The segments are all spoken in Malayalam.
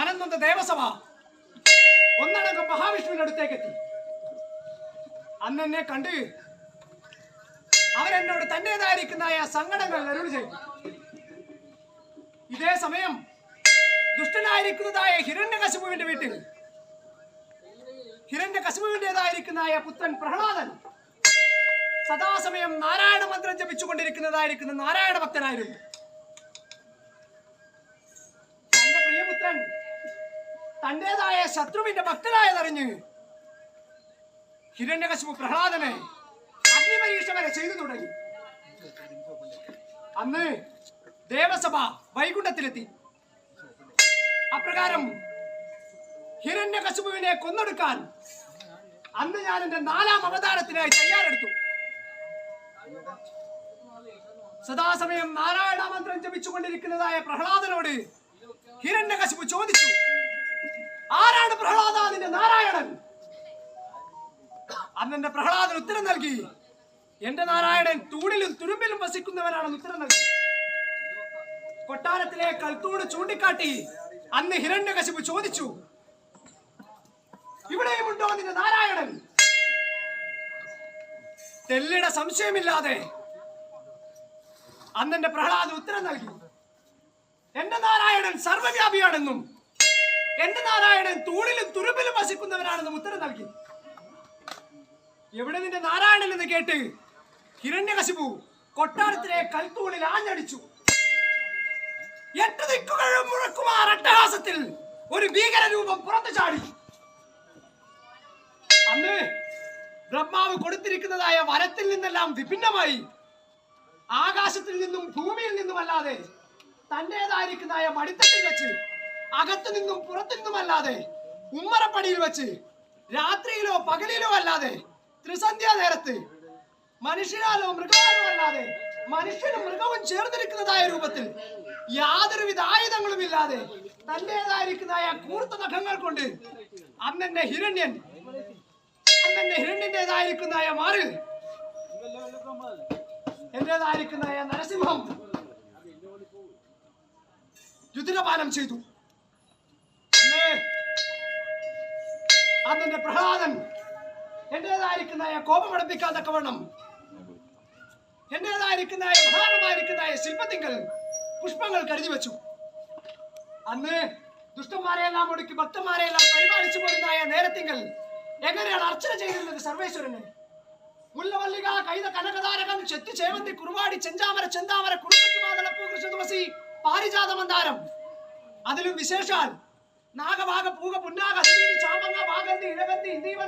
മനംനൊന്ന ദേവസഭ. ഒന്നടങ്കം മഹാവിഷ്ണുവിന്റെ അടുത്തേക്ക് എത്തി അന്നെന്നെ കണ്ട് അവരെന്നോട് ആ സങ്കടങ്ങൾ അരുൾ ചെയ്തു. ഇതേ സമയം ദുഷ്ടനായിരിക്കുന്നതായ ഹിരണ്യകശിപുവിന്റെ വീട്ടിൽ ഹിരണ്യകശിപുവിന്റേതായിരിക്കുന്ന പുത്രൻ പ്രഹ്ലാദൻ സദാസമയം നാരായണ മന്ത്രം ജപിച്ചുകൊണ്ടിരിക്കുന്നതായിരിക്കുന്ന നാരായണ ഭക്തനായിരുന്നു. തന്റെ പ്രിയപുത്രൻ തന്റേതായ ശത്രുവിന്റെ ഭക്തനായതറിഞ്ഞ് ഹിരണ്യകശിപു പ്രഹ്ലാദനെ അഗ്നിപരീക്ഷ വരെ ചെയ്തു തുടങ്ങി. അന്ന് ദേവസഭ വൈകുണ്ഠത്തിലെത്തി. അപ്രകാരം ഹിരണ്യകശിപുവിനെ കൊന്നൊടുക്കാൻ അന്ന് ഞാൻ എന്റെ നാലാം അവതാരത്തിനായി തയ്യാറെടുത്തു. സദാസമയം നാരായണ മന്ത്രം ജപിച്ചുകൊണ്ടിരിക്കുന്നതായ പ്രഹ്ലാദനോട് അന്ന് എന്റെ പ്രഹ്ലാദൻ ഉത്തരം നൽകി. എന്റെ നാരായണൻ തൂണിലും തുരുമ്പിലും വസിക്കുന്നവനാണെന്ന് ഉത്തരം നൽകി. കൊട്ടാരത്തിലെ കൽത്തൂട് ചൂണ്ടിക്കാട്ടി അന്ന് ഹിരണ്യകശിപു ചോദിച്ചു ഇവിടെയുമുണ്ടോ നിന്റെ നാരായണൻ? തെല്ലിടെ സംശയമില്ലാതെ അന്നെ പ്രഹ്ലാദ് ഉത്തരം നൽകി എന്റെ നാരായണൻ സർവവ്യാപിയാണെന്നും എന്റെ നാരായണൻ തൂണിലും തുരുമ്പിലും വസിക്കുന്നവനാണെന്നും ഉത്തരം നൽകി. എവിടെ നിന്റെ നാരായണൻ എന്ന് കേട്ട് ഹിരണ്യകശിപു കൊട്ടാരത്തിലെ കൽത്തൂണിൽ ആഞ്ഞടിച്ചു. എട്ട് ദിക്കുകളും മുഴക്കുമാർ അട്ടഹാസത്തിൽ ഒരു ഭീകര രൂപം പുറത്തു ചാടി. അന്ന് ബ്രഹ്മാവ് കൊടുത്തിരിക്കുന്നതായ വരത്തിൽ നിന്നെല്ലാം വിഭിന്നമായി. ആകാശത്തിൽ നിന്നും ഭൂമിയിൽ നിന്നുമല്ലാതെ തന്റേതായിരിക്കുന്നതായ മടിത്തട്ടിൽ വെച്ച് അകത്തു നിന്നും പുറത്തു നിന്നുമല്ലാതെ ഉമ്മറപ്പടിയിൽ വെച്ച് രാത്രിയിലോ പകലിലോ അല്ലാതെ ത്രിസന്ധ്യാ നേരത്ത് മനുഷ്യനാലോ മൃഗമാലോ അല്ലാതെ മനുഷ്യനും മൃഗവും ചേർന്നിരിക്കുന്നതായ രൂപത്തിൽ യാതൊരുവിധ ആയുധങ്ങളും ഇല്ലാതെ തന്റേതായിരിക്കുന്നതായ കൂർത്ത നഖങ്ങൾ കൊണ്ട് അന്നെന്റെ ഹിരണ്യൻ അന്നെന്റെ ഹിരണ്യന്റേതായിരിക്കുന്നതായ മാറിൽ എന്റേതായിരിക്കുന്നതായ നരസിംഹം രുദ്രപാനം ചെയ്തു. അന്നെ അന്നെ പ്രഹ്ലാദൻ എന്റേതായിരിക്കുന്ന കോപമടപ്പിക്കാൻ വേണം എന്റേതായിരിക്കുന്ന മഹാനമായിരിക്കുന്ന ശില്പത്തിങ്കൽ പുഷ്പങ്ങൾ കരുതി വെച്ചു. അന്ന് ദുഷ്ടന്മാരെയെല്ലാം ഒടുക്കി ഭക്തന്മാരെയെല്ലാം പരിപാലിച്ചു പോരുന്നതായ നേരത്തിങ്കൽ എങ്ങനെയാണ് അർച്ചന ചെയ്തിരുന്നത് സർവേശ്വരന്? മുല്ലമല്ലിക കൈത കനകതാരകം ചെത്തി ചേവന്തി കുറുവാടി ചെഞ്ചാമര ചെന്താമര കുറുപ്പറ്റി മാതളപ്പൂ പാരിജാത മന്ദാരം അതിലും വിശേഷാൽ നാഗഭാഗ പൂക ഹരിണി ചാമങ്ങ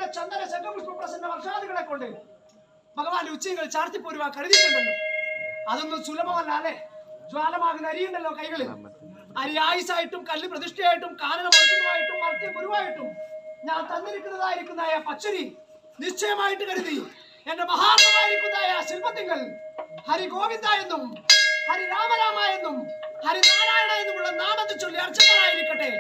ഇന്ദീവന ചന്ദന ശംഖപുഷ്പ പ്രസന്ന വർഷാദികളെ കൊണ്ട് ഭഗവാന്റെ ഉച്ചകൾ ചാർത്തിപ്പോരുവാ കരുതിയിട്ടുണ്ടല്ലോ. അതൊന്നും സുലഭമല്ല അല്ലെ ജ്വാലമാകുന്ന അരിയുണ്ടല്ലോ കൈകളിൽ അരി ആയുസായിട്ടും കല്ല് പ്രതിഷ്ഠയായിട്ടും കാനന മത്സരമായിട്ടും മർത്യ ഗുരുവായിട്ടും ഞാൻ തന്നിരിക്കുന്നതായിരിക്കുന്നതായ പച്ചരി നിശ്ചയമായിട്ട് കരുതി. എന്റെ മഹാത്മായിരിക്കുന്നതായ ശില്പത്തിങ്ങൾ ഹരി ഗോവിന്ദ എന്നും ഹരി രാമരാമ എന്നും ഹരിനാരായണ എന്നുമുള്ള നാമത്തെ ചൊല്ലി അർച്ചകരായിരിക്കട്ടെ